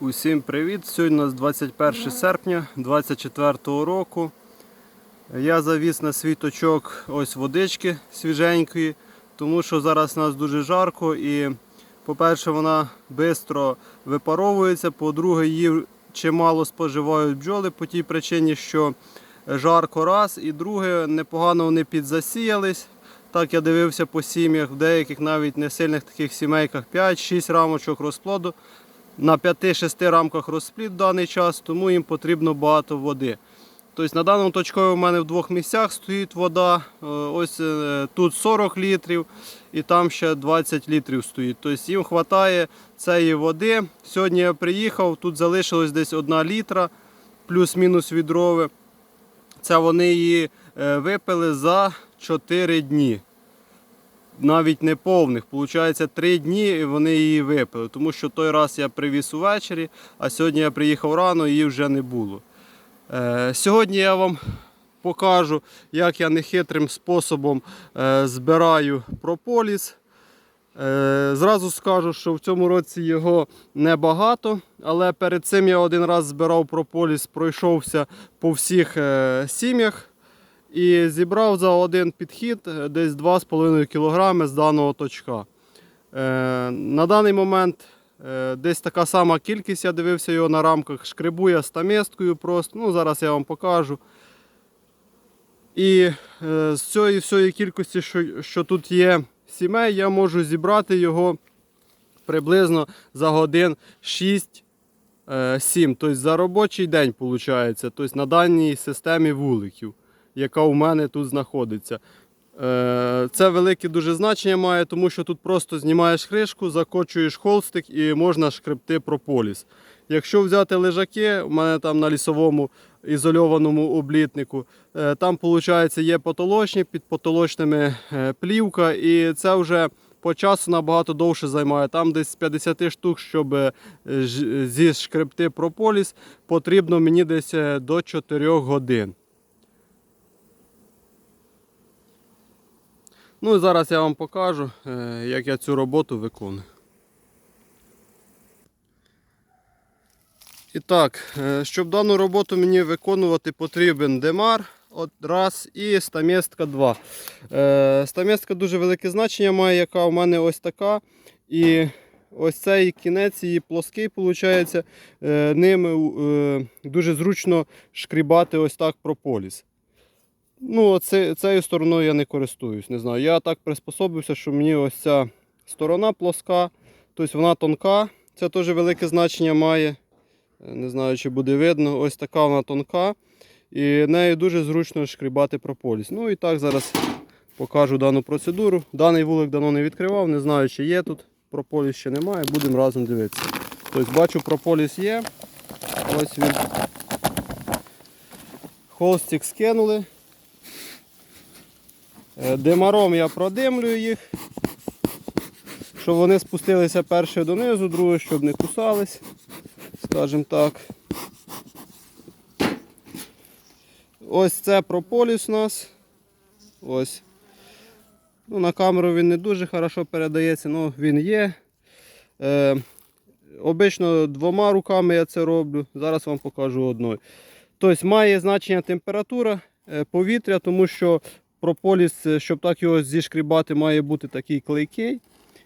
Усім привіт! Сьогодні у нас 21 серпня 2024 року. Я завіз на свій точок ось водички свіженької, тому що зараз у нас дуже жарко і, по-перше, вона швидко випаровується, по-друге, її чимало споживають бджоли по тій причині, що жарко раз, і друге, непогано вони підзасіялись. Так я дивився по сім'ях, в деяких навіть не сильних таких сімейках 5-6 рамочок розплоду на 5-6 рамках розплід в даний час, тому їм потрібно багато води. Тобто На даному точкові у мене в двох місцях стоїть вода. Е, Ось е, тут 40 літрів і там ще 20 літрів стоїть. Тобто їм вистачає цієї води. Сьогодні я приїхав, тут залишилось десь 1 літра, плюс-мінус відрове. Це вони її е, випили за 4 дні навіть не повних. Получається, три дні вони її випили. Тому що той раз я привіз увечері, а сьогодні я приїхав рано і її вже не було. Е, сьогодні я вам покажу, як я нехитрим способом е, збираю прополіс. Е, Зразу скажу, що в цьому році його небагато, але перед цим я один раз збирав прополіс, пройшовся по всіх сім'ях і зібрав за один підхід е, десь 2,5 кг з даного точка. Е, На даний момент е, десь така сама кількість, я дивився його на рамках, шкребу я стаместкою просто. Ну, Зараз я вам покажу. І з цієї всієї кількості, що, що тут є сімей, я можу зібрати його приблизно за годин 6. 7, тобто за робочий день виходить, тобто на даній системі вуликів, яка у мене тут знаходиться. Е, Це велике дуже значення має, тому що тут просто знімаєш кришку, закочуєш холстик і можна шкребти прополіс. Якщо взяти лежаки, у мене там на лісовому ізольованому облітнику, е, там виходить є потолочні, під потолочними е, плівка, і це вже по часу набагато довше займає. Там десь 50 штук, щоб ж- зішкребти прополіс, потрібно мені десь до 4 годин. Ну і зараз я вам покажу, е, як я цю роботу виконую. І так, е, щоб дану роботу мені виконувати, потрібен демар от раз і стаместка 2. Е, Стаместка дуже велике значення має, яка у мене ось така. І ось цей кінець її плоский, виходить, ним дуже зручно шкрібати ось так прополіс. Ну, оце, цією стороною я не користуюсь. Не знаю. Я так приспособився, що мені ось ця сторона плоска, тобто вона тонка. Це теж велике значення має. Не знаю, чи буде видно. Ось така вона тонка. І нею дуже зручно шкрібати прополіс. Ну і так зараз покажу дану процедуру. Даний вулик давно не відкривав, не знаю, чи є тут. Прополіс ще немає, будемо разом дивитися. Тобто бачу, прополіс є. Ось він. Холстик скинули. Е, Димаром я продимлюю їх, щоб вони спустилися перше донизу, друге, щоб не кусались, скажімо так. Ось це прополіс у нас. Ось. Ну, на камеру він не дуже хорошо передається, але він є. Е, обично двома руками я це роблю. Зараз вам покажу одною. Тобто має значення температура е, повітря, тому що прополіс, е, щоб так його зішкрібати, має бути такий клейкий.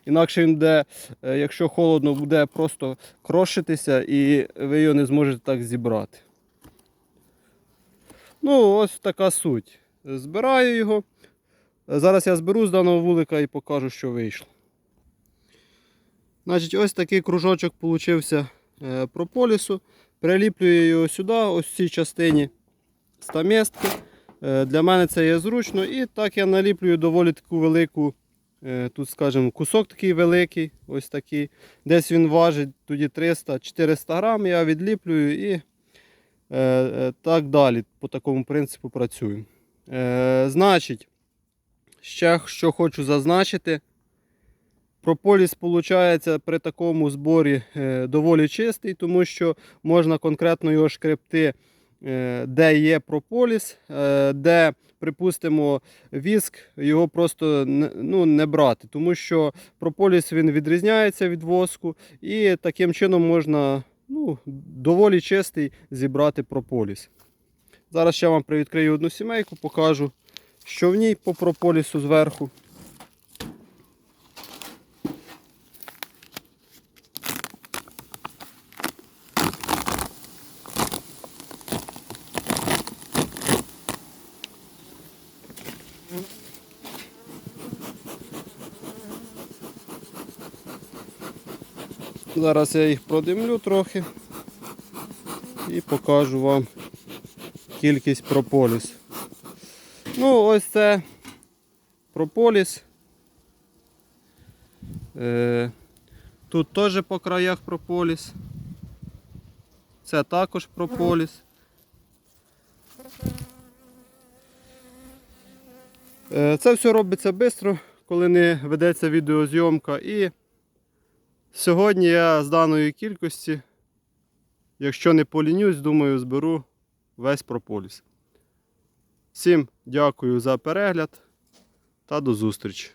Інакше він буде, е, якщо холодно, буде просто крошитися і ви його не зможете так зібрати. Ну, ось така суть. Збираю його. Зараз я зберу з даного вулика і покажу, що вийшло. Значить, ось такий кружочок получився е, прополісу. Приліплюю його сюди, ось в цій частині стаместки. Е, Для мене це є зручно. І так я наліплюю доволі таку велику, е, тут, скажімо, кусок такий великий, ось такий. Десь він важить тоді 300-400 грам. Я відліплюю і е, так далі. По такому принципу працюю. Значить, ще що хочу зазначити. Прополіс виходить при такому зборі доволі чистий, тому що можна конкретно його шкребти, де є прополіс, е, де, припустимо, віск, його просто ну, не брати, тому що прополіс він відрізняється від воску, і таким чином можна ну, доволі чистий зібрати прополіс. Зараз ще вам привідкрию одну сімейку, покажу, що в ній по прополісу зверху. Зараз я їх продимлю трохи і покажу вам кількість прополіс. Ну, ось це прополіс. Е, тут теж по краях прополіс. Це також прополіс. Е, це все робиться швидко, коли не ведеться відеозйомка. І сьогодні я з даної кількості, якщо не полінюсь, думаю, зберу весь прополіс. Всім дякую за перегляд та до зустрічі.